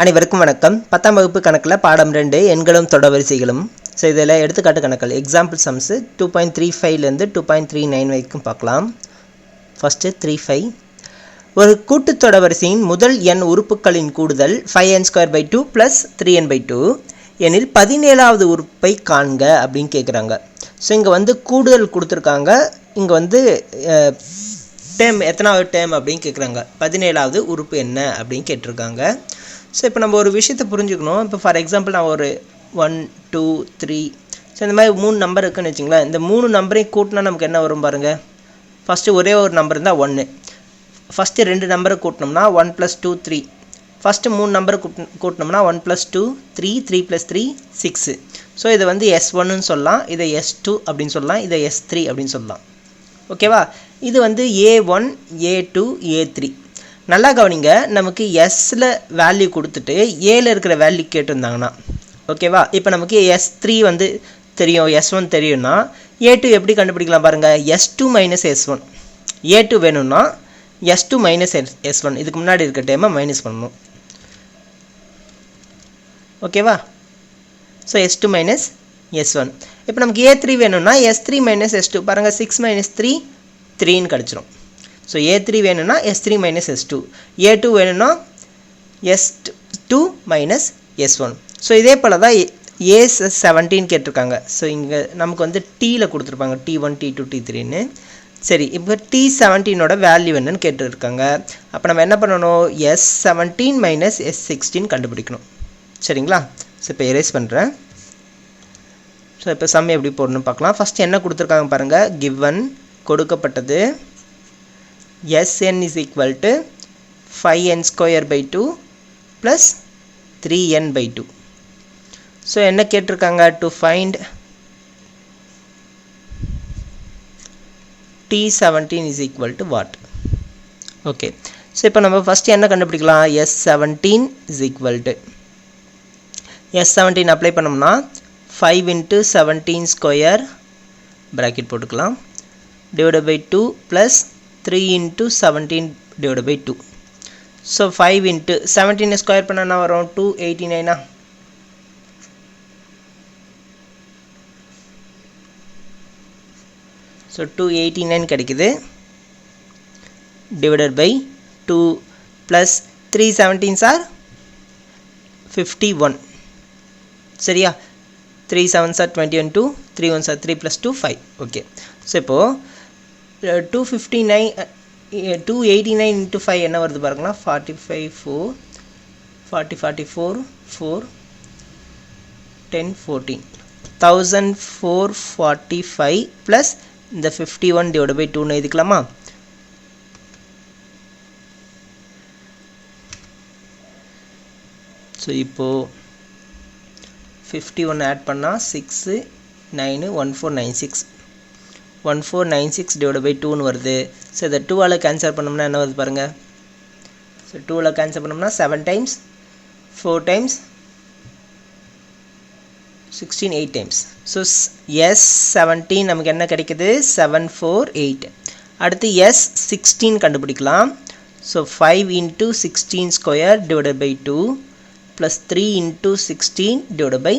அனைவருக்கும் வணக்கம். பத்தாம் வகுப்பு கணக்கில் பாடம் ரெண்டு எண்களும் தொடவரிசைகளும் ஸோ இதில் எடுத்துக்காட்டு கணக்கள். Example sums two point three ஃபைவ்லேருந்து டூ பாயிண்ட் த்ரீ நைன் வரைக்கும் பார்க்கலாம். ஃபஸ்ட்டு த்ரீ ஃபைவ் ஒரு கூட்டுத் தொடவரிசையின் முதல் எண் உறுப்புகளின் கூடுதல் five N square by two plus three N by two எனில் பதினேழாவது உறுப்பை காண்க அப்படின்னு கேட்குறாங்க ஸோ இங்கே வந்து கூடுதல் கொடுத்துருக்காங்க. இங்கே வந்து டேம் எத்தனாவது டேம் அப்படின்னு கேட்குறாங்க பதினேழாவது உறுப்பு என்ன அப்படின்னு கேட்டிருக்காங்க. ஸோ இப்போ நம்ம ஒரு விஷயத்தை புரிஞ்சுக்கணும். இப்போ ஃபார் எக்ஸாம்பிள் நான் ஒரு ஒன் டூ த்ரீ ஸோ இந்த மாதிரி மூணு நம்பர் இருக்குன்னு வச்சுங்களேன் இந்த மூணு நம்பரையும் கூட்டினா நமக்கு என்ன வரும் பாருங்கள் ஃபஸ்ட்டு ஒரே ஒரு நம்பர் இருந்தால் ஒன்று ஃபஸ்ட்டு ரெண்டு நம்பரை கூட்டினோம்னா one plus two three first மூணு நம்பரை கூட்டு கூட்டினோம்னா one plus two three three plus three six so இதை வந்து எஸ் ஒன்னு சொல்லலாம். இதை எஸ் டூ அப்படின்னு சொல்லலாம். இதை எஸ் த்ரீ அப்படின்னு சொல்லலாம். ஓகேவா இது வந்து A one A two A three நல்லா கவனிங்க நமக்கு எஸ்ஸில் வேல்யூ கொடுத்துட்டு ஏல இருக்கிற வேல்யூ கேட்டிருந்தாங்கன்னா ஓகேவா இப்போ நமக்கு எஸ் த்ரீ வந்து தெரியும் எஸ் ஒன் தெரியும்னா ஏ டூ எப்படி கண்டுபிடிக்கலாம் பாருங்கள் S two minus S one A two வேணும்னா S two minus S S one இதுக்கு முன்னாடி இருக்க டைமை மைனஸ் பண்ணணும். ஓகேவா so S two minus S one இப்போ நமக்கு ஏ த்ரீ வேணும்னா S three minus S two பாருங்கள் சிக்ஸ் மைனஸ் த்ரீ த்ரீன்னு கிடச்சிரும். ஸோ ஏ த்ரீ வேணும்னா S three minus S two A two வேணும்னா S two minus S one so இதே போல் தான் ஏ செவன்டீன் கேட்டிருக்காங்க. ஸோ இங்கே நமக்கு வந்து டீயில் கொடுத்துருப்பாங்க. T one T two T த்ரீன்னு சரி இப்போ டி செவன்டீனோட வேல்யூ என்னன்னு கேட்டுருக்காங்க. அப்போ நம்ம என்ன பண்ணணும்? S seventeen minus S sixteen கண்டுபிடிக்கணும். சரிங்களா? ஸோ இப்போ எரேஸ் பண்ணுறேன் ஸோ இப்போ சம் எப்படி போடணும்னு பார்க்கலாம். ஃபஸ்ட் என்ன கொடுத்துருக்காங்க பாருங்கள் கிவன் கொடுக்கப்பட்டது. SN is equal to five N square by two plus three N by two so என்ன கேட்டிருக்காங்க? To find T seventeen is equal to what okay so இப்போ நம்ம ஃபஸ்ட்டு என்ன கண்டுபிடிக்கலாம்? S seventeen is equal to S seventeen apply பண்ணோம்னா five into seventeen square bracket போட்டுக்கலாம். Divide by two plus three into seventeen divide by two so five into seventeen square பண்ணனா வரும்? Two eighty நைனா so two eighty nine கிடைக்குது. Divided by two plus three seventeen sir fifty one சரியா? Three seven sir twenty one two three one sir three plus two five okay so இப்போது two fifty nine two eighty nine into five என்ன வருது பாருங்களா? Forty five four forty forty four four ten fourteen thousand four forty five plus இந்த fifty one divide by டூன்னு எழுதிக்கலாமா? So இப்போது fifty one add பண்ணால் six nine one four nine six one four nine six divide by டூன்னு வருது. So இதை டூவால் cancel பண்ணோம்னா என்ன வருது பாருங்கள் ஸோ டூவில் கேன்சல் பண்ணோம்னா seven times four times sixteen eight times so S seventeen நமக்கு என்ன கிடைக்குது? செவன் ஃபோர் எயிட் அடுத்து எஸ் சிக்ஸ்டீன் கண்டுபிடிக்கலாம். So five into sixteen square divided by two plus three into sixteen divide by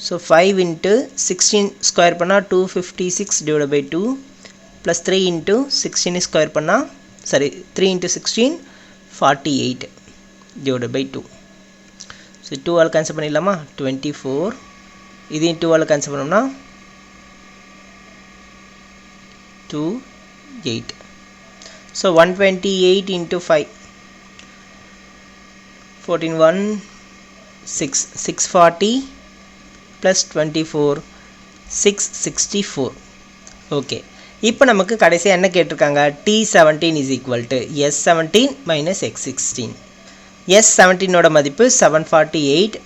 so five into sixteen square பண்ணால் two fifty six divide by two plus three into sixteen square பண்ணால் sorry three into sixteen forty eight divide by two so டூவால் cancel பண்ணிடலாமா? Twenty four இதையும் டூவால் cancel பண்ணோம்னா two eight so one twenty eight into five fourteen one six six forty plus twenty four six sixty four okay இப்போ நமக்கு கடைசியாக என்ன கேட்டிருக்காங்க? T seventeen is equal to S seventeen minus X sixteen S செவன்டீனோட மதிப்பு seven forty eight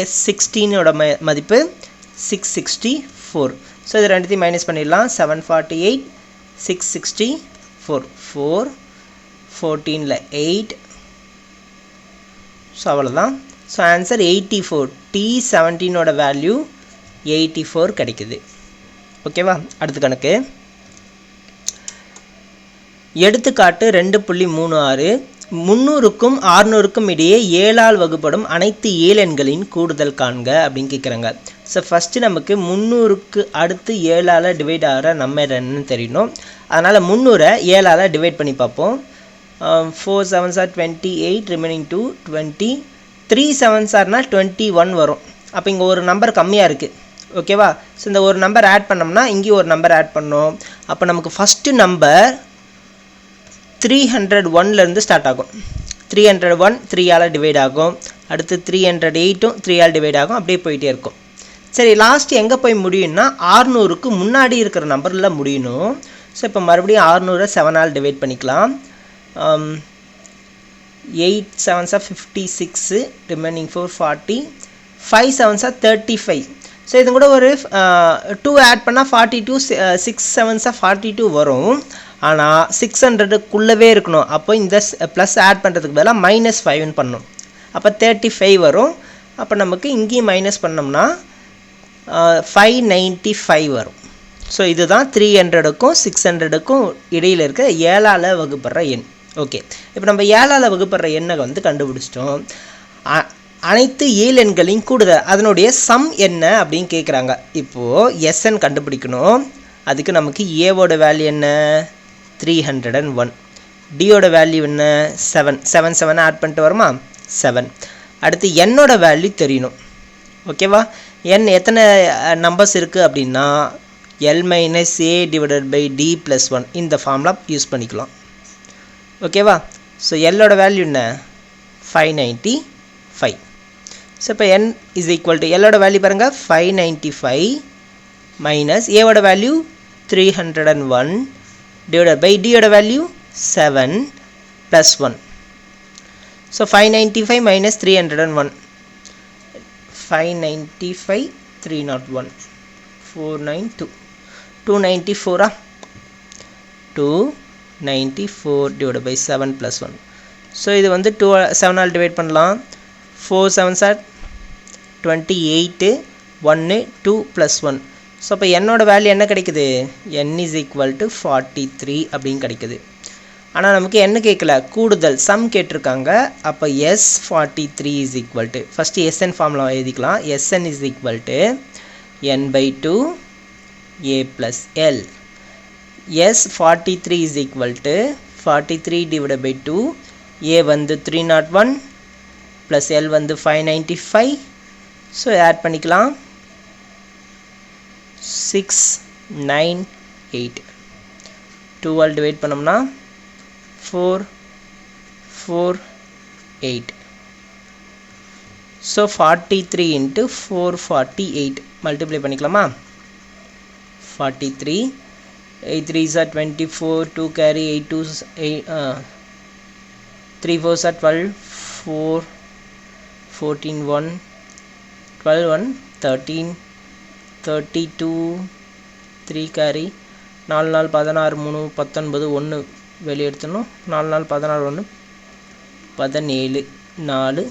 S சிக்ஸ்டீனோட ம மதிப்பு six sixty four so இது ரெண்டுத்தையும் மைனஸ் பண்ணிடலாம். Seven forty eight six sixty four four ஃபோர்டீனில் eight so அவ்வளோதான் so answer eighty four T செவன்டீனோட value eighty four கிடைக்குது ஓகேவா அடுத்த கணக்கு. எடுத்துக்காட்டு ரெண்டு புள்ளி மூணு ஆறு. முந்நூறுக்கும் ஆறுநூறுக்கும் இடையே ஏழால் வகுப்படும் அனைத்து ஏழெண்களின் கூடுதல் காண்க அப்படின்னு கேட்குறாங்க ஸோ ஃபஸ்ட்டு நமக்கு முந்நூறுக்கு அடுத்து ஏழால் டிவைட் ஆகிற நம்ம என்னன்னு தெரியணும். அதனால் முந்நூறை ஏழால் டிவைட் பண்ணி பார்ப்போம். Four seven sir twenty eight remaining two twenty three seven ஆர்னால் twenty one வரும். அப்போ இங்கே ஒரு நம்பர் கம்மியாக இருக்குது ஓகேவா ஸோ இந்த ஒரு நம்பர் ஆட் பண்ணோம்னா இங்கேயும் ஒரு நம்பர் ஆட் பண்ணோம். அப்போ நமக்கு ஃபஸ்ட்டு நம்பர் த்ரீ ஹண்ட்ரட் ஒன்லேருந்து ஸ்டார்ட் ஆகும். த்ரீ ஹண்ட்ரட் ஒன் த்ரீயால் டிவைட் ஆகும். அடுத்து த்ரீ ஹண்ட்ரட் எயிட்டும் த்ரீயால் டிவைட் ஆகும். அப்படியே போயிட்டே இருக்கும். சரி லாஸ்ட் எங்கே போய் முடியும்னா ஆறுநூறுக்கு முன்னாடி இருக்கிற நம்பரில் முடியணும். ஸோ இப்போ மறுபடியும் ஆறுநூறை செவனால் டிவைட் பண்ணிக்கலாம். Um, eight செவன்ஸாக fifty six remaining four forty five செவன்ஸாக thirty five so இது கூட ஒரு டூ ஆட் பண்ணால் ஃபார்ட்டி டூ சிக்ஸ் செவன்ஸாக ஃபார்ட்டி டூ வரும். ஆனால் சிக்ஸ் ஹண்ட்ரடுக்குள்ளவே இருக்கணும். அப்போ இந்த ப்ளஸ் ஆட் பண்ணுறதுக்கு பதிலாக மைனஸ் ஃபைவ்னு பண்ணணும். அப்போ தேர்ட்டி ஃபைவ் வரும். அப்போ நமக்கு இங்கேயும் மைனஸ் பண்ணோம்னா ஃபைவ் நைன்ட்டி ஃபைவ் வரும். ஸோ இதுதான் த்ரீ ஹண்ட்ரடுக்கும் சிக்ஸ் ஹண்ட்ரடுக்கும் இடையில் இருக்க ஏழால் வகுப்படுற எண். ஓகே இப்போ நம்ம ஏழாவது வகுப்படுற எண்ணை வந்து கண்டுபிடிச்சிட்டோம். அ- அனைத்து ஏழு எண்களையும் கூடுதல் அதனுடைய சம் என்ன அப்படின்னு கேட்குறாங்க இப்போது எஸ்என் கண்டுபிடிக்கணும். அதுக்கு நமக்கு ஏவோட வேல்யூ என்ன? த்ரீ ஹண்ட்ரட் அண்ட் ஒன் டியோட வேல்யூ என்ன? செவன் செவன் செவன் ஆட் பண்ணிட்டு வருமா? செவன் அடுத்து என்னோட வேல்யூ தெரியணும். ஓகேவா என் எத்தனை நம்பர்ஸ் இருக்குது அப்படின்னா L minus A divided by D plus one இந்த ஃபார்ம்லாம் யூஸ் பண்ணிக்கலாம். ஓகேவா ஸோ எல்லோட வேல்யூ என்ன? ஃபைவ் நைன்ட்டி ஃபைவ் ஸோ இப்போ என் இஸ் ஈக்குவல் டு எல்லோட வேல்யூ பாருங்கள் ஃபைவ் நைன்ட்டி ஃபைவ் மைனஸ் ஏவோட value three hundred and one divided by டியோட value seven plus one so five ninety five minus three hundred and one five ninety five three not one four nine two two ninety ஃபோரா two ninety four divide by seven plus one so இது வந்து two செவனால் divide பண்ணலாம். Four seven sir twenty eight ஒன்று two plus one so அப்போ என்னோடய value என்ன கிடைக்குது? N is equal to forty three அப்படின்னு கிடைக்குது. ஆனால் நமக்கு என்ன கேட்கல? கூடுதல் சம் கேட்டிருக்காங்க. அப்போ S forty three is equal to first SN formula எழுதிக்கலாம். SN is equal to N by two A plus L S forty three is equal to forty three divide by two A வந்து three not one plus L வந்து five ninety five so add பண்ணிக்கலாம். Six nine eight டூவால் divide பண்ணோம்னா four four eight so forty three into four forty eight multiply பண்ணிக்கலாமா? Forty three eight three sir twenty four two carry eight two eight three four sir twelve four fourteen one twelve one thirteen thirty two three carry நாலு நாள் பதினாறு மூணு பத்தொன்பது ஒன்று வெளியே நாலு நாள் பதினாறு ஒன்று பதினேழு நாலு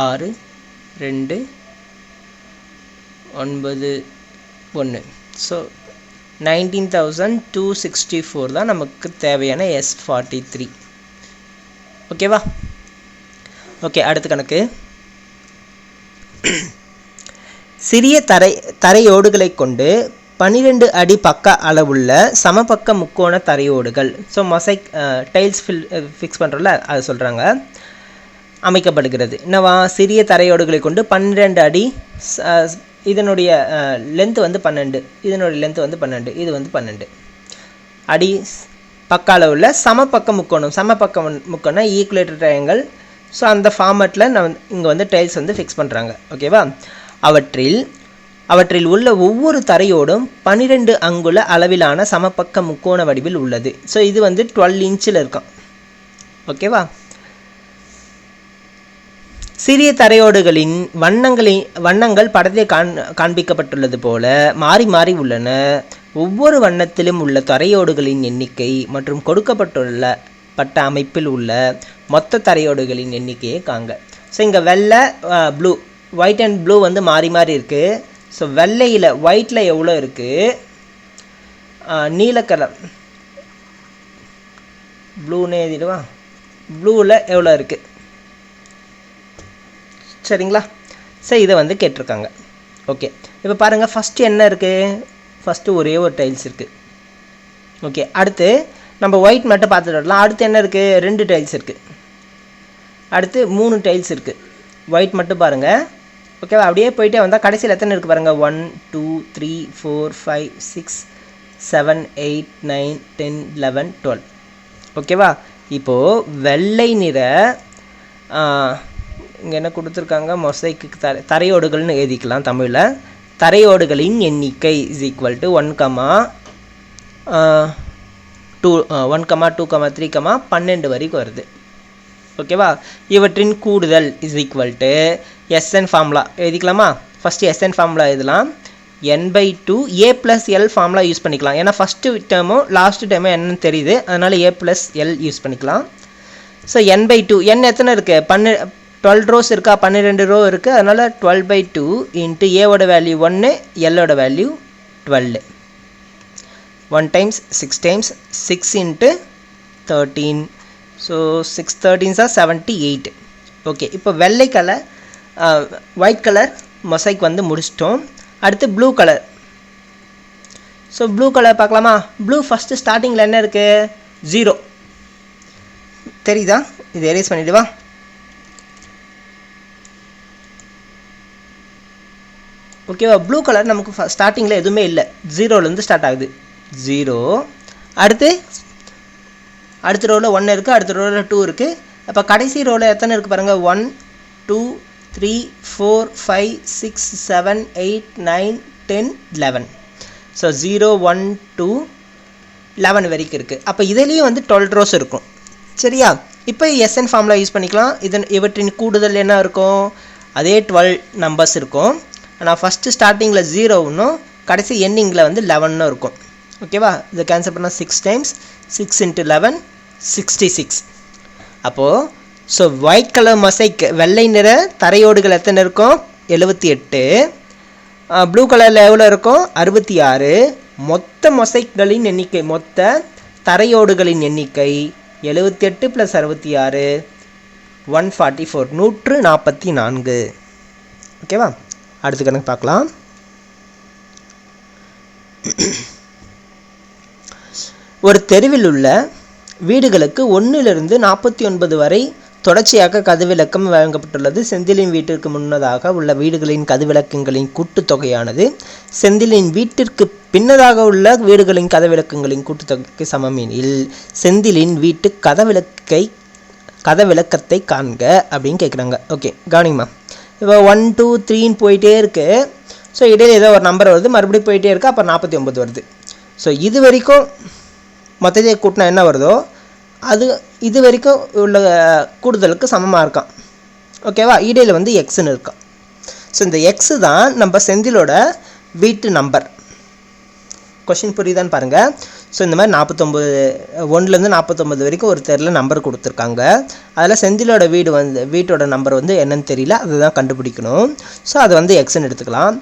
ஆறு ரெண்டு ஒன்பது ஒன்று so nineteen thousand two sixty four தான் நமக்கு தேவையான எஸ் ஃபார்ட்டி த்ரீ ஓகேவா? ஓகே அடுத்த கணக்கு. சிறிய தரை தரையோடுகளை கொண்டு பன்னிரெண்டு அடி பக்க அளவுள்ள சமபக்க முக்கோண தரையோடுகள் so mosaic tiles uh, fill fix uh, பண்ணுறோம்ல அது சொல்கிறாங்க அமைக்கப்படுகிறது. என்னவா? சிறிய தரையோடுகளை கொண்டு பன்னிரெண்டு அடி uh, இதனுடைய லென்த்து வந்து பன்னெண்டு. இதனுடைய லென்த்து வந்து பன்னெண்டு. இது வந்து பன்னெண்டு. அடி ஸ்- பக்க அளவுள்ள சமபக்க முக்கோணம். சமபக்க முன்- முக்கோணம் ஈக்குலேட்டர் ட்ரையாங்கல் ஸோ அந்த ஃபார்மேட்டில் நான் இங்கே வந்து டைல்ஸ் வந்து ஃபிக்ஸ் பண்ணுறாங்க ஓகேவா அவற்றில் அவற்றில் உள்ள ஒவ்வொரு தரையோடும் பன்னிரெண்டு அங்குல அளவிலான சமபக்க முக்கோண வடிவில் உள்ளது. ஸோ இது வந்து டுவெல் இன்ச்சில் இருக்கும். ஓகேவா சிறிய தரையோடுகளின் வண்ணங்களின் வண்ணங்கள் படத்தில் காண் காண்பிக்கப்பட்டுள்ளது போல மாறி மாறி உள்ளன. ஒவ்வொரு வண்ணத்திலும் உள்ள தரையோடுகளின் எண்ணிக்கை மற்றும் கொடுக்கப்பட்டுள்ள பட்ட அமைப்பில் உள்ள மொத்த தரையோடுகளின் எண்ணிக்கையை காண்க. ஸோ இங்கே வெள்ளை ப்ளூ ஒயிட் அண்ட் ப்ளூ வந்து மாறி மாறி இருக்குது ஸோ வெள்ளையில் ஒயிட்டில் எவ்வளோ இருக்குது நீலக்கலர் ப்ளூனே எழுதிடுவா? ப்ளூவில் எவ்வளோ இருக்குது சரிங்களா? சரி இதை வந்து கேட்டிருக்காங்க. ஓகே இப்போ பாருங்கள் ஃபஸ்ட்டு என்ன இருக்குது ஃபஸ்ட்டு ஒரே ஒரு டைல்ஸ் இருக்குது ஓகே அடுத்து நம்ம ஒயிட் மட்டும் பார்த்துட்டு வரலாம். அடுத்து என்ன இருக்குது ரெண்டு டைல்ஸ் இருக்குது அடுத்து மூணு டைல்ஸ் இருக்குது ஒயிட் மட்டும் பாருங்கள் ஓகேவா அப்படியே போயிட்டே வந்தால் கடைசியில் எத்தனை இருக்குது பாருங்கள் one two three four five six seven eight nine ten eleven twelve ஓகேவா இப்போது வெள்ளை நிற இங்கே என்ன கொடுத்துருக்காங்க? மொசைக்கு தரை தரையோடுகள்னு எழுதிக்கலாம் தமிழில். தரையோடுகளின் எண்ணிக்கை is equal to one comma two one comma two comma three comma பன்னெண்டு வரைக்கும் வருது. ஓகேவா இவற்றின் கூடுதல் is equal to SN formula எழுதிக்கலாமா? First SN formula எழுதலாம். N by two A plus L formula use பண்ணிக்கலாம். ஏன்னா ஃபஸ்ட்டு டேர்மும் லாஸ்ட் டேர்மும் என்னன்னு தெரியுது. அதனால் ஏ ப்ளஸ் எல் யூஸ் பண்ணிக்கலாம். So N by two N எத்தனை இருக்குது பன்னெண்டு டுவெல் ரோஸ் இருக்கா? பன்னிரெண்டு ரோ இருக்குது அதனால் டுவெல் பை டூ இன்ட்டு ஏவோட வேல்யூ ஒன்று எல்லோட value twelve one times six times six into thirteen so six தேர்ட்டீன்ஸாக seventy eight okay இப்போ வெள்ளை கலர் ஒயிட் கலர் மொசைக் வந்து முடிச்சிட்டோம். அடுத்து blue colour so blue colour பார்க்கலாமா? ப்ளூ ஃபஸ்ட்டு ஸ்டார்டிங்கில் என்ன இருக்குது ஜீரோ தெரியுதா? இது எரேஸ் பண்ணிவிடுவா ஓகேவா ப்ளூ கலர் நமக்கு ஸ்டார்டிங்கில் எதுவுமே இல்லை. ஜீரோலேருந்து ஸ்டார்ட் ஆகுது. ஜீரோ அடுத்து அடுத்த ரோவில் ஒன்று இருக்குது அடுத்த ரோவில் டூ இருக்குது அப்போ கடைசி ரோவில் எத்தனை இருக்குது பாருங்கள் one two three four five six seven eight nine ten eleven so zero one two eleven வரைக்கும் இருக்குது அப்போ இதுலேயும் வந்து டுவெல் ரோஸ் இருக்கும். சரியா? இப்போ எஸ்என் ஃபார்முலா யூஸ் பண்ணிக்கலாம். இதன் இவற்றின் கூடுதல் என்ன இருக்கும்? அதே டுவெல் நம்பர்ஸ் இருக்கும். ஆனால் ஃபஸ்ட்டு ஸ்டார்டிங்கில் ஜீரோன்னும் கடைசி எண்டிங்கில் வந்து லெவன்னு இருக்கும். ஓகேவா இதை கேன்சல் பண்ணால் six times six into eleven sixty six அப்போது ஸோ ஒயிட் கலர் மசைக் வெள்ளை நிற தரையோடுகள் எத்தனை இருக்கும்? எழுபத்தி எட்டு. ப்ளூ கலரில் எவ்வளோ இருக்கும்? அறுபத்தி ஆறு. மொத்த மொசைக்களின் எண்ணிக்கை மொத்த தரையோடுகளின் எண்ணிக்கை எழுபத்தி எட்டு ப்ளஸ் அறுபத்தி ஆறு ஒன் ஃபார்ட்டி ஃபோர் நூற்று நாற்பத்தி நான்கு. ஓகேவா அடுத்த கணக்கு பார்க்கலாம். ஒரு தெருவில் உள்ள வீடுகளுக்கு ஒன்றிலிருந்து நாற்பத்தி ஒன்பது வரை தொடர்ச்சியாக கதவிலக்கம் வழங்கப்பட்டுள்ளது. செந்திலின் வீட்டிற்கு முன்னதாக உள்ள வீடுகளின் கதவிலக்கங்களின் கூட்டுத்தொகையானது செந்திலின் வீட்டிற்கு பின்னதாக உள்ள வீடுகளின் கதவிலக்கங்களின் கூட்டுத்தொகைக்கு சமம் எனில் செந்திலின் வீட்டு கதவிலக்கை கதவிலக்கத்தை காண்க அப்படின்னு கேட்குறாங்க ஓகே கவனிங்கம்மா இப்போ ஒன் டூ த்ரீன்னு போயிட்டே இருக்கு. ஸோ இடையில் ஏதோ ஒரு நம்பர் வருது. மறுபடியும் போயிட்டே இருக்குது அப்போ நாற்பத்தி ஒம்பது வருது. ஸோ இது வரைக்கும் மொத்தத்தை கூட்டினா என்ன வருதோ அது இது வரைக்கும் உள்ள கூடுதலுக்கு சமமாக இருக்கான். ஓகேவா இடையில் வந்து எக்ஸ்னு இருக்கான். ஸோ இந்த எக்ஸு தான் நம்ம செந்திலோட வீட்டு நம்பர் கொஷின் புரியுதான்னு பாருங்கள் ஸோ இந்த மாதிரி நாற்பத்தொம்பது ஒன்றுலேருந்து நாற்பத்தொம்பது வரைக்கும் ஒரு தெருவில் நம்பர் கொடுத்துருக்காங்க. அதில் செந்திலோட வீடு வந்து வீட்டோட நம்பர் வந்து என்னன்னு தெரியல அதை தான் கண்டுபிடிக்கணும். ஸோ அதை வந்து எக்ஸ்ன்னு எடுத்துக்கலாம்.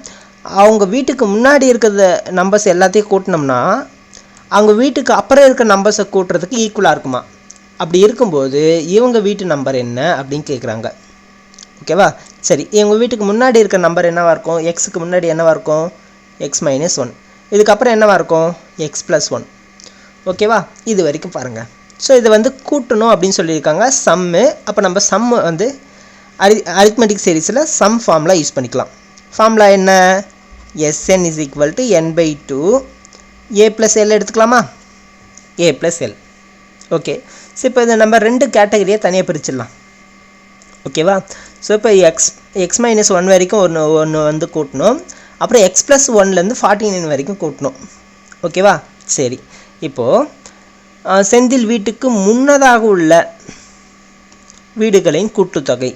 அவங்க வீட்டுக்கு முன்னாடி இருக்கிற நம்பர்ஸ் எல்லாத்தையும் கூட்டினோம்னா அவங்க வீட்டுக்கு அப்புறம் இருக்க நம்பர்ஸை கூட்டுறதுக்கு ஈக்குவலாக இருக்குமா? அப்படி இருக்கும்போது இவங்க வீட்டு நம்பர் என்ன அப்படின்னு கேட்குறாங்க ஓகேவா சரி இவங்க வீட்டுக்கு முன்னாடி இருக்க நம்பர் என்னவாக இருக்கும்? எக்ஸுக்கு முன்னாடி என்னவாக இருக்கும்? எக்ஸ் மைனஸ் ஒன் இதுக்கப்புறம் என்னவாக இருக்கும்? எக்ஸ் ப்ளஸ் ஒன் ஓகேவா இது வரைக்கும் பாருங்கள் ஸோ இதை வந்து கூட்டணும் அப்படின்னு சொல்லியிருக்காங்க. சம்மு அப்போ நம்ம சம் வந்து அரி அரித்மெட்டிக் சீரீஸில் சம் ஃபார்முலா யூஸ் பண்ணிக்கலாம். ஃபார்முலா என்ன? SN is equal to N by two A plus L எடுத்துக்கலாமா? A plus L okay so இப்போ இதை நம்ம ரெண்டு கேட்டகரியை தனியாக பிரிச்சிடலாம். ஓகேவா ஸோ இப்போ எக்ஸ் எக்ஸ் மைனஸ் ஒன் வரைக்கும் ஒன்று ஒன்று வந்து கூட்டணும். அப்புறம் எக்ஸ் ப்ளஸ் ஒன்லேருந்து ஃபார்ட்டி நைன் வரைக்கும் கூட்டணும். ஓகேவா சரி. இப்போது செந்தில் வீட்டுக்கு முன்னதாக உள்ள வீடுகளின் கூட்டுத்தொகை.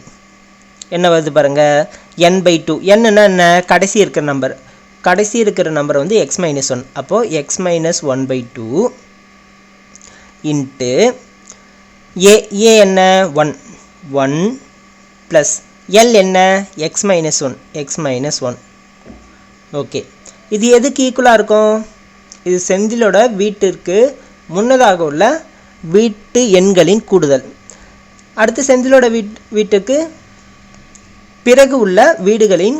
என்ன வருது பாருங்கள் என் பை டூ என்னன்னா என்ன? கடைசி இருக்கிற நம்பர் கடைசி இருக்கிற நம்பர் வந்து எக்ஸ் மைனஸ் ஒன் அப்போது X minus one by two into A A என்ன? ஒன் ஒன் ப்ளஸ் எல் என்ன? X minus one X minus one okay இது எதுக்கு ஈக்குவலாக இருக்கும்? இது செந்திலோட வீட்டிற்கு முன்னதாக உள்ள வீட்டு எண்களின் கூடுதல். அடுத்து செந்திலோட வீட் வீட்டுக்கு பிறகு உள்ள வீடுகளின்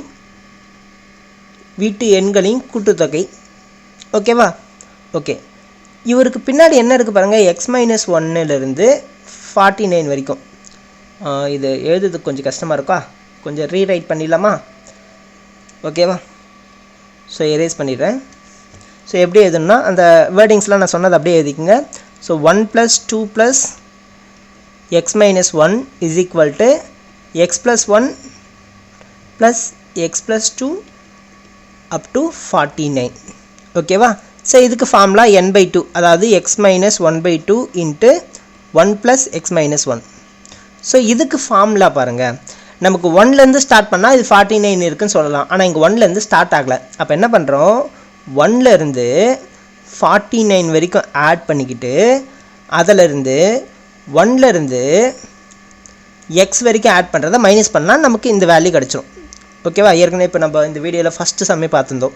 வீட்டு எண்களின் கூட்டுத்தொகை. ஓகேவா ஓகே இவருக்கு பின்னாடி என்ன இருக்குது பாருங்கள் எக்ஸ் மைனஸ் ஒன்னுலேருந்து ஃபார்ட்டி நைன் வரைக்கும் இது எழுதுறதுக்கு கொஞ்சம் கஷ்டமாக இருக்கா? கொஞ்சம் ரீரைட் பண்ணிடலாமா? ஓகேவா ஸோ எரேஸ் பண்ணிடுறேன். ஸோ எப்படி எழுதணும்னா அந்த வேர்டிங்ஸ்லாம் நான் சொன்னது அப்படியே எழுதிக்கோங்க. So one plus two plus X minus one is equal to X plus one plus X plus two up to forty nine ஓகேவா ஸோ இதுக்கு ஃபார்முலா என் பை டூ அதாவது X minus one by two into one plus X minus one so இதுக்கு formula பாருங்கள் நமக்கு ஒன்லேருந்து start பண்ணால் இது forty nine இருக்குன்னு சொல்லலாம். ஆனால் இங்கே ஒன்லேருந்து ஸ்டார்ட் ஆகலை. அப்போ என்ன பண்ணுறோம் ஒன்லேருந்து ஃபார்ட்டி நைன் வரைக்கும் ஆட் பண்ணிக்கிட்டு அதிலிருந்து ஒன்லேருந்து எக்ஸ் வரைக்கும் ஆட் பண்ணுறத மைனஸ் பண்ணால் நமக்கு இந்த வேல்யூ கிடச்சிரும். ஓகேவா ஏற்கனவே இப்போ நம்ம இந்த வீடியோவில் ஃபஸ்ட்டு சம்மே பார்த்துருந்தோம்.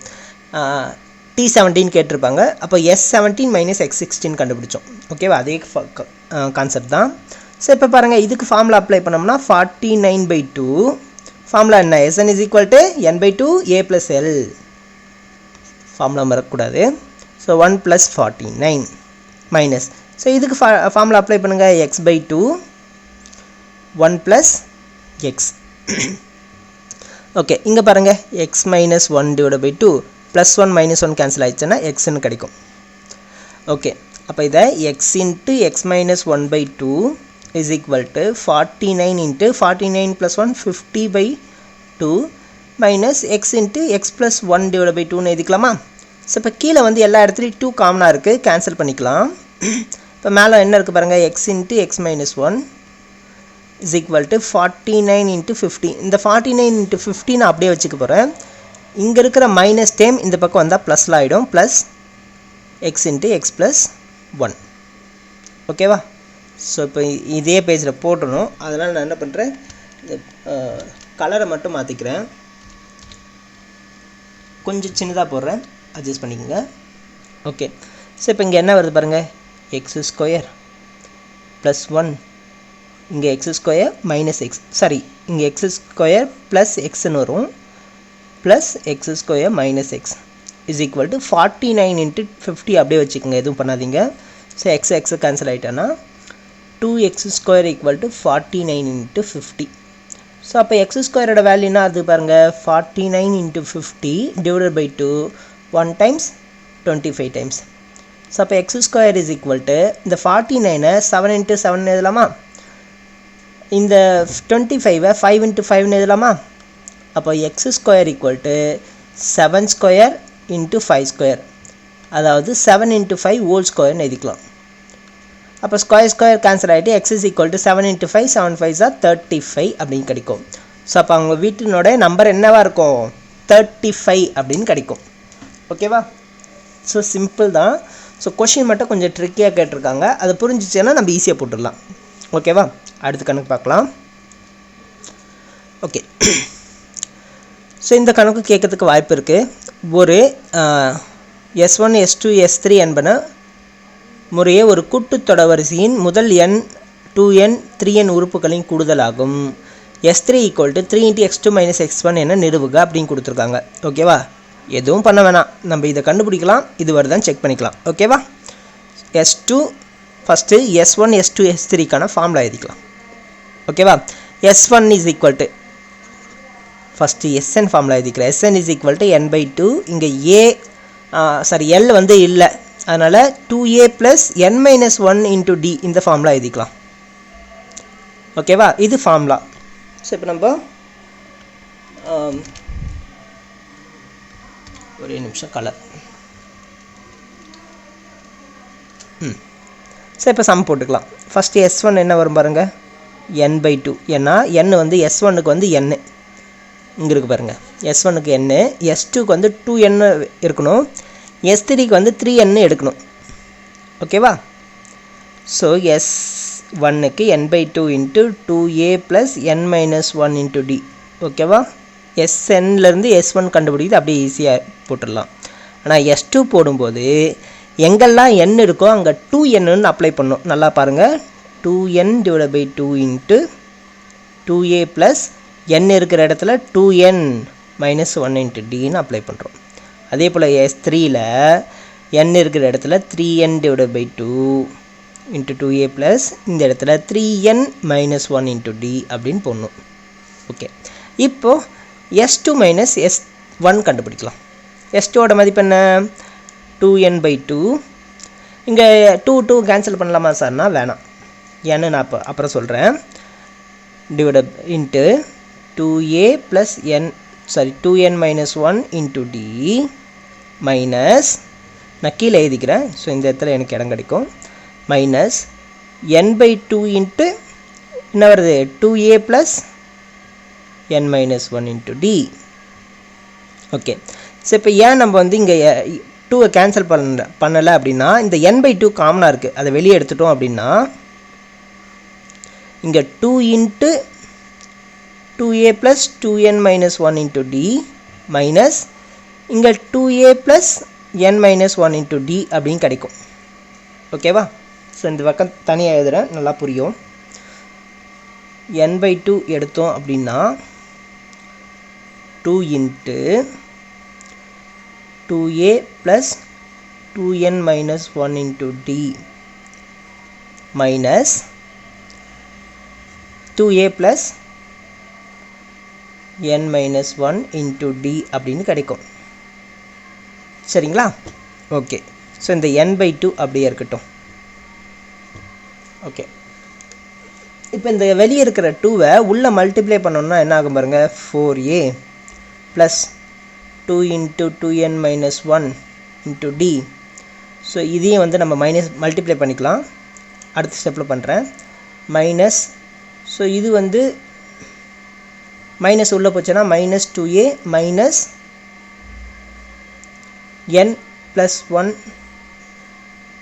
டி செவன்டீன் கேட்டிருப்பாங்க. அப்போ S seventeen minus X sixteen கண்டுபிடிச்சோம். ஓகேவா அதே கான்செப்ட் தான். ஸோ இப்போ பாருங்கள் இதுக்கு ஃபார்முலா அப்ளை பண்ணோம்னா forty nine by two formula என்ன SN is equal to N by two A plus L formula மறக்கக்கூடாது so one plus forty nine minus so இதுக்கு ஃபா ஃபார்முலா அப்ளை பண்ணுங்கள் X by two one plus X okay இங்கே பாருங்கள் X minus one divide by two plus one minus one cancel ஆயிடுச்சுன்னா எக்ஸ்ன்னு கிடைக்கும். Okay அப்போ இதை X into X minus one by two is equal to forty nine into forty nine plus one fifty by two minus X into X plus one divide by டூன்னு எழுதிக்கலாமா? So இப்போ கீழே வந்து எல்லா இடத்துலையும் டூ காமனாக இருக்குது கேன்சல் பண்ணிக்கலாம். இப்போ மேலே என்ன இருக்குது பாருங்கள் x into x minus one is equal to forty nine into fifty இந்த ஃபார்ட்டி நைன் இன்ட்டு ஃபிஃப்டி நான் அப்படியே வச்சுக்க போகிறேன் இங்கே இருக்கிற மைனஸ் டேம் இந்த பக்கம் வந்தால் ப்ளஸில் ஆகிடும் plus x into x plus one ஓகேவா ஸோ இப்போ இதே பேஜில் போட்டணும் அதனால் நான் என்ன பண்ணுறேன் இந்த கலரை மட்டும் மாற்றிக்கிறேன் கொஞ்சம் சின்னதாக போடுறேன். அட்ஜஸ்ட் பண்ணிக்கோங்க. ஓகே ஸோ இப்போ இங்கே என்ன வருது பாருங்கள் எக்ஸ் ஸ்கொயர் ப்ளஸ் ஒன் இங்கே x square minus x sorry இங்கே எக்ஸ் ஸ்கொயர் ப்ளஸ் எக்ஸ்னு வரும். Plus x square minus x is equal to forty nine into fifty அப்படியே வச்சுக்கோங்க எதுவும் பண்ணாதீங்க. So x x cancel ஆகிட்டேன்னா two x square equal to forty nine into fifty so அப்போ x ஸ்கொயரோட வேல்யூனா அது பாருங்கள் forty nine into fifty divided by two one times twenty five times so அப்போ x square is equal to இந்த forty நைனை seven into seven எழுதலாமா? இந்த டுவெண்ட்டி ஃபைவை ஃபைவ் இன்ட்டு ஃபைவ்னு எழுதலாமா? அப்போ x square equal to seven square into five square அதாவது செவன் இன்ட்டு ஃபைவ் ஹோல் ஸ்கொயர்னு எழுதிக்கலாம். அப்போ ஸ்கொயர் ஸ்கொயர் கேன்சல் ஆகிட்டு x is equal to seven into five seven five sir thirty five அப்படின்னு கிடைக்கும். ஸோ அப்போ அவங்க வீட்டினோட நம்பர் என்னவாக இருக்கும்? தேர்ட்டி ஃபைவ் அப்படின்னு கிடைக்கும். ஓகேவா ஸோ சிம்பிள் தான். ஸோ கொஷின் மட்டும் கொஞ்சம் ட்ரிக்கியாக கேட்டிருக்காங்க. அது புரிஞ்சிச்சுன்னா நம்ம ஈஸியாக போட்டுடலாம். ஓகேவா அடுத்த கணக்கு பார்க்கலாம். ஓகே ஸோ இந்த கணக்கு கேட்கறதுக்கு வாய்ப்பு இருக்குது ஒரு S one S two S three என்பன முறையே ஒரு கூட்டுத்தொட வரிசையின் முதல் எண் டூ என் த்ரீ என் உறுப்புகளின் கூடுதலாகும். S three equal to three into x two minus x one என நிறுவுக அப்படின்னு கொடுத்துருக்காங்க. ஓகேவா எதுவும் பண்ண வேணாம். நம்ம இதை கண்டுபிடிக்கலாம். இது வருதான்னு செக் பண்ணிக்கலாம். ஓகேவா S two first S one S two S த்ரீக்கான formula எழுதிக்கலாம். ஓகேவா S one is equal to first S n formula எழுதிக்கிறேன். S n is equal to n by two இங்கே ஏ சாரி எல் வந்து இல்லை. அதனால் two a plus n minus one into d இந்த ஃபார்ம்லாம் எழுதிக்கலாம். ஓகேவா இது ஃபார்ம்லா ஸோ இப்போ நம்ம ஒரே நிமிஷம் கலர் ம். ஸோ இப்போ சம் போட்டுக்கலாம். ஃபஸ்ட்டு எஸ் ஒன் என்ன வரும் பாருங்கள் என் பை டூ ஏன்னா என் வந்து எஸ் ஒன்னுக்கு வந்து என் இங்கே இருக்கு பாருங்கள் எஸ் ஒன்னுக்கு என் எஸ் டூக்கு வந்து டூ என்னு இருக்கணும். எஸ் த்ரீக்கு வந்து த்ரீ என்னு எடுக்கணும். ஓகேவா ஸோ எஸ் ஒன்னுக்கு n by two into two a plus n minus one into d ஓகேவா எஸ்என்லேருந்து எஸ் ஒன் கண்டுபிடிக்கிறது அப்படியே ஈஸியாக போட்டுடலாம். ஆனால் எஸ் டூ போடும்போது எங்கெல்லாம் என் இருக்கோ அங்கே டூ என்னு அப்ளை பண்ணும். நல்லா பாருங்கள் two n divide by two into two a plus n இருக்கிற இடத்துல two n minus one into டின்னு அப்ளை பண்ணுறோம் அதே போல் எஸ் த்ரீயில் என் இருக்கிற இடத்துல three n divide by two into two a plus இந்த இடத்துல three n minus one into d அப்படின்னு போடணும். ஓகே இப்போது S two minus S one கண்டுபிடிக்கலாம். எஸ் டூவோட மதிப்பு என்ன? டூ என் பை டூ இங்கே டூ டூ கேன்சல் பண்ணலாமா சார்னா வேணாம். ஏன்னு நான் அப்போ அப்புறம் சொல்கிறேன் divide into two a plus n sorry two n minus one into d minus நான் கீழே எழுதிக்கிறேன். ஸோ இந்த இடத்துல எனக்கு இடம் கிடைக்கும். Minus n by two into என்ன வருது? Two a plus n minus one into d okay so இப்போ ஏன் நம்ம வந்து இங்கே டூவை கேன்சல் பண்ண பண்ணலை அப்படின்னா இந்த என் பை டூ காமனாக இருக்குது அதை வெளியே எடுத்துட்டோம் அப்படின்னா இங்கே two into two a plus two n minus one into d minus இங்கே two a plus n minus one into d அப்படின்னு கிடைக்கும். ஓகேவா ஸோ இந்த பக்கம் தனியாக எழுதுகிறேன் நல்லா புரியும். என் பை டூ எடுத்தோம் அப்படின்னா two into two a plus two n minus one into d minus two a plus n minus one into d அப்படின்னு கிடைக்கும். சரிங்களா? ஓகே ஸோ இந்த என் பை டூ அப்படியே இருக்கட்டும். ஓகே இப்போ இந்த வெளியே இருக்கிற டூவை உள்ளே மல்டிப்ளை பண்ணோம்னா என்ன ஆகும் பாருங்கள் four a plus two into two n minus one into d so இதையும் வந்து நம்ம மைனஸ் மல்டிப்ளை பண்ணிக்கலாம். அடுத்த ஸ்டெப்பில் பண்ணுறேன் மைனஸ் ஸோ இது வந்து மைனஸ் உள்ளே போச்சுன்னா minus two a minus n plus one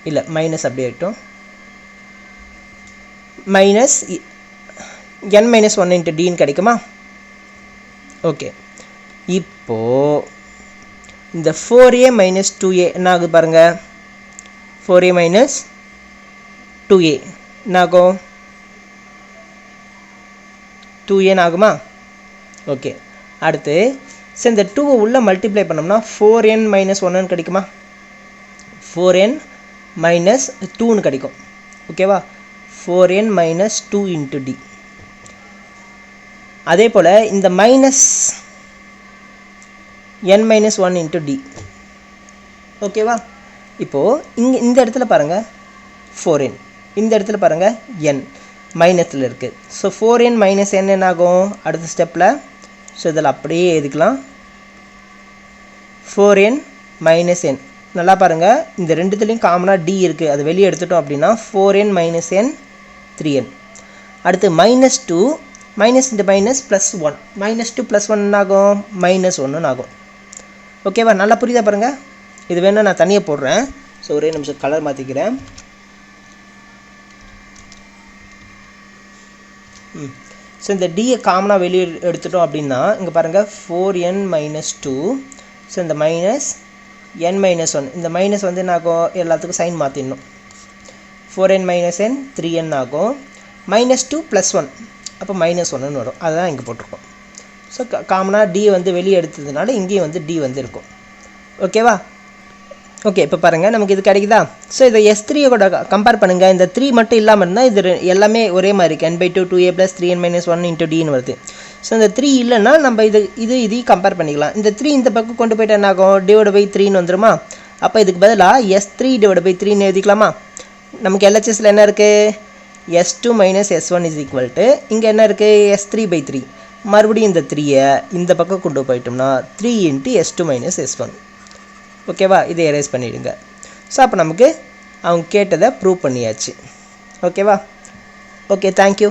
இல்லை மைனஸ் அப்படியே ஆகிட்டோம் minus n minus one into டின்னு கிடைக்குமா? ஓகே இப்போது இந்த four a minus two a என்ன ஆகுது பாருங்கள் four a minus two a என்ன ஆகும் டூ ஏன்னு ஆகுமா? ஓகே அடுத்து சரி இந்த டூவை உள்ளே மல்டிப்ளை பண்ணோம்னா ஃபோர் என் மைனஸ் ஒன்னு கிடைக்குமா? ஃபோர் என் மைனஸ் டூன்னு கிடைக்கும். ஓகேவா four n minus two into d அதே போல் இந்த minus n minus one into d ஓகேவா இப்போது இங்கே இந்த இடத்துல பாருங்கள் ஃபோர் என் இந்த இடத்துல பாருங்கள் என் மைனஸில் இருக்குது so four n minus n என்ன ஆகும் அடுத்த ஸ்டெப்பில் ஸோ இதில் அப்படியே எழுதிக்கலாம் ஃபோர் என் மைனஸ் என் நல்லா பாருங்கள் இந்த ரெண்டுத்துலேயும் காமனாக டி இருக்குது அது வெளியே எடுத்துட்டோம் அப்படின்னா four n minus n three n அடுத்து மைனஸ் டூ மைனஸ் இந்த minus plus one minus two plus one ஆகும் மைனஸ் ஒன்று ஆகும் ஓகேவா நல்லா புரியுதா பாருங்கள் இது வேணால் நான் தனியாக போடுறேன். ஸோ ஒரே நிமிஷம் கலர் மாற்றிக்கிறேன் ம். ஸோ இந்த டியை காமனாக வெளியே எடுத்துட்டோம் அப்படின்னா இங்கே பாருங்கள் four n minus two so இந்த மைனஸ் என் மைனஸ் ஒன் இந்த மைனஸ் வந்து என்ன ஆகும்? எல்லாத்துக்கும் sign மாற்றிடணும் four n minus n three n ஆகும். மைனஸ் டூ ப்ளஸ் ஒன் அப்போ மைனஸ் ஒன்றுன்னு வரும். அதுதான் இங்கே போட்டிருக்கோம். ஸோ காமனாக டி வந்து வெளியே எடுத்ததுனால இங்கேயும் வந்து டி வந்து இருக்கும் ஓகேவா ஓகே இப்போ பாருங்கள் நமக்கு இது கிடைக்குதா? ஸோ இதை எஸ் த்ரீயோட கம்பேர் பண்ணுங்கள் இந்த த்ரீ மட்டும் இல்லாமல் இருந்தால் இது எல்லாமே ஒரே மாதிரி இருக்குது n by two two a plus three n minus one into டின்னு வருது. ஸோ இந்த த்ரீ இல்லைன்னா நம்ம இது இது இதையும் கம்பேர் பண்ணிக்கலாம். இந்த த்ரீ இந்த பக்கம் கொண்டு போய்ட்டு என்ன ஆகும்? டிவைட் பை த்ரீன்னு வந்துருமா? அப்போ இதுக்கு பதிலாக எஸ் த்ரீ டிவைட் பை த்ரீன்னு எழுதிக்கலாமா? நமக்கு எல்ஹெச்எஸில் என்ன இருக்குது S two minus S one is equal to இங்கே என்ன இருக்குது எஸ் த்ரீ பை த்ரீ மறுபடியும் இந்த த்ரீயை இந்த பக்கம் கொண்டு போயிட்டோம்னா three into S two minus S one ஓகேவா இதை எரேஸ் பண்ணிவிடுங்க ஸோ அப்போ நமக்கு அவங்க கேட்டதை ப்ரூவ் பண்ணியாச்சு. ஓகேவா ஓகே தேங்க்யூ